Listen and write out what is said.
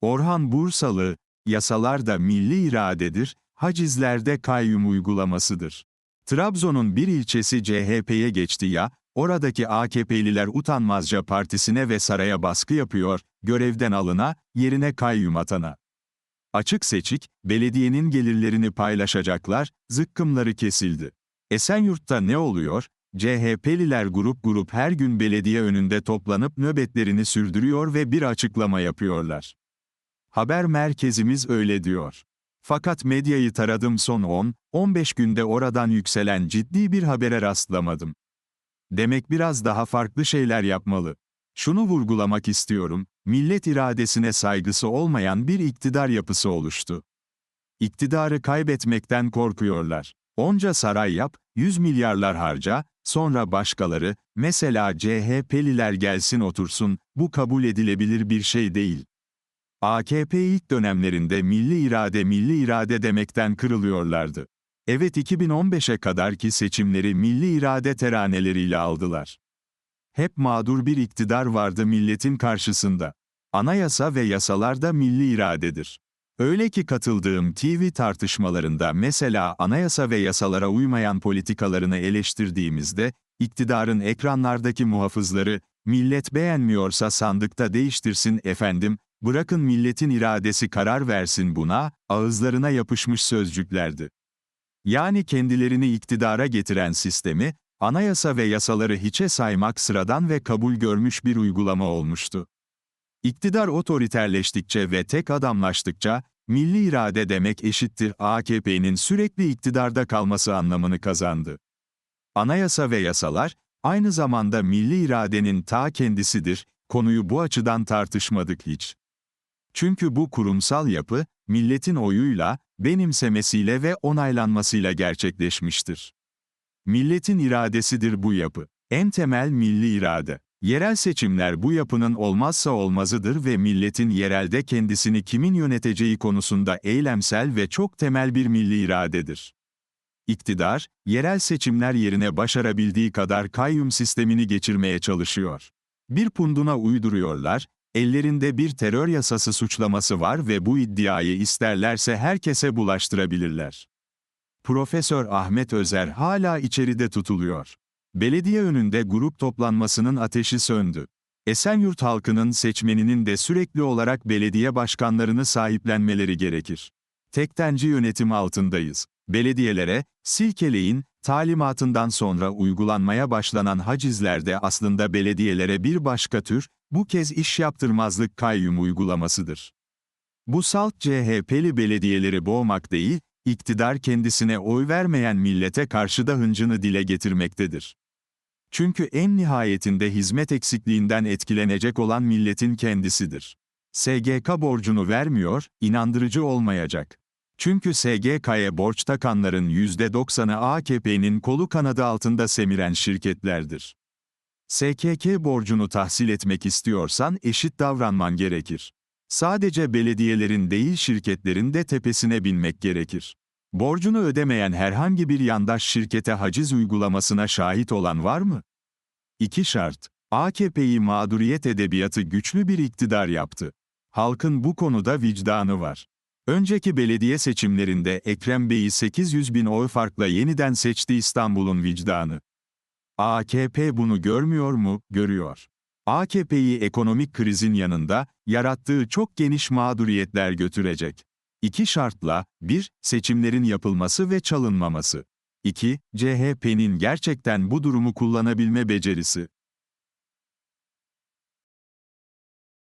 Orhan Bursalı, yasalar da milli iradedir, hacizlerde kayyum uygulamasıdır. Trabzon'un bir ilçesi CHP'ye geçti ya, oradaki AKP'liler utanmazca partisine ve saraya baskı yapıyor, görevden alına, yerine kayyum atana. Açık seçik, belediyenin gelirlerini paylaşacaklar, zıkkımları kesildi. Esenyurt'ta ne oluyor? CHP'liler grup grup her gün belediye önünde toplanıp nöbetlerini sürdürüyor ve bir açıklama yapıyorlar. Haber merkezimiz öyle diyor. Fakat medyayı taradım son 10-15 günde oradan yükselen ciddi bir habere rastlamadım. Demek biraz daha farklı şeyler yapmalı. Şunu vurgulamak istiyorum, millet iradesine saygısı olmayan bir iktidar yapısı oluştu. İktidarı kaybetmekten korkuyorlar. Onca saray yap, 100 milyarlar harca, sonra başkaları, mesela CHP'liler gelsin otursun, bu kabul edilebilir bir şey değil. AKP ilk dönemlerinde milli irade milli irade demekten kırılıyorlardı. Evet 2015'e kadarki seçimleri milli irade teraneleriyle aldılar. Hep mağdur bir iktidar vardı milletin karşısında. Anayasa ve yasalar da milli iradedir. Öyle ki katıldığım TV tartışmalarında mesela anayasa ve yasalara uymayan politikalarını eleştirdiğimizde, iktidarın ekranlardaki muhafızları, millet beğenmiyorsa sandıkta değiştirsin efendim, bırakın milletin iradesi karar versin buna, ağızlarına yapışmış sözcüklerdi. Yani kendilerini iktidara getiren sistemi, anayasa ve yasaları hiçe saymak sıradan ve kabul görmüş bir uygulama olmuştu. İktidar otoriterleştikçe ve tek adamlaştıkça, milli irade demek eşittir AKP'nin sürekli iktidarda kalması anlamını kazandı. Anayasa ve yasalar, aynı zamanda milli iradenin ta kendisidir, konuyu bu açıdan tartışmadık hiç. Çünkü bu kurumsal yapı, milletin oyuyla, benimsemesiyle ve onaylanmasıyla gerçekleşmiştir. Milletin iradesidir bu yapı. En temel milli irade. Yerel seçimler bu yapının olmazsa olmazıdır ve milletin yerelde kendisini kimin yöneteceği konusunda eylemsel ve çok temel bir milli iradedir. İktidar, yerel seçimler yerine başarabildiği kadar kayyum sistemini geçirmeye çalışıyor. Bir punduna uyduruyorlar, ellerinde bir terör yasası suçlaması var ve bu iddiayı isterlerse herkese bulaştırabilirler. Profesör Ahmet Özer hala içeride tutuluyor. Belediye önünde grup toplanmasının ateşi söndü. Esenyurt halkının seçmeninin de sürekli olarak belediye başkanlarını sahiplenmeleri gerekir. Tektenci yönetim altındayız. Belediyelere, silkeleyin, talimatından sonra uygulanmaya başlanan hacizlerde aslında belediyelere bir başka tür, bu kez iş yaptırmazlık kayyum uygulamasıdır. Bu salt CHP'li belediyeleri boğmak değil, iktidar kendisine oy vermeyen millete karşı da hıncını dile getirmektedir. Çünkü en nihayetinde hizmet eksikliğinden etkilenecek olan milletin kendisidir. SGK borcunu vermiyor, inandırıcı olmayacak. Çünkü SGK'ya borç takanların %90'ı AKP'nin kolu kanadı altında semiren şirketlerdir. SKK borcunu tahsil etmek istiyorsan eşit davranman gerekir. Sadece belediyelerin değil şirketlerin de tepesine binmek gerekir. Borcunu ödemeyen herhangi bir yandaş şirkete haciz uygulamasına şahit olan var mı? İki şart. AKP'yi mağduriyet edebiyatı güçlü bir iktidar yaptı. Halkın bu konuda vicdanı var. Önceki belediye seçimlerinde Ekrem Bey'i 800 bin oy farkla yeniden seçti İstanbul'un vicdanı. AKP bunu görmüyor mu? Görüyor. AKP'yi ekonomik krizin yanında, yarattığı çok geniş mağduriyetler götürecek. İki şartla, 1. Seçimlerin yapılması ve çalınmaması. 2. CHP'nin gerçekten bu durumu kullanabilme becerisi.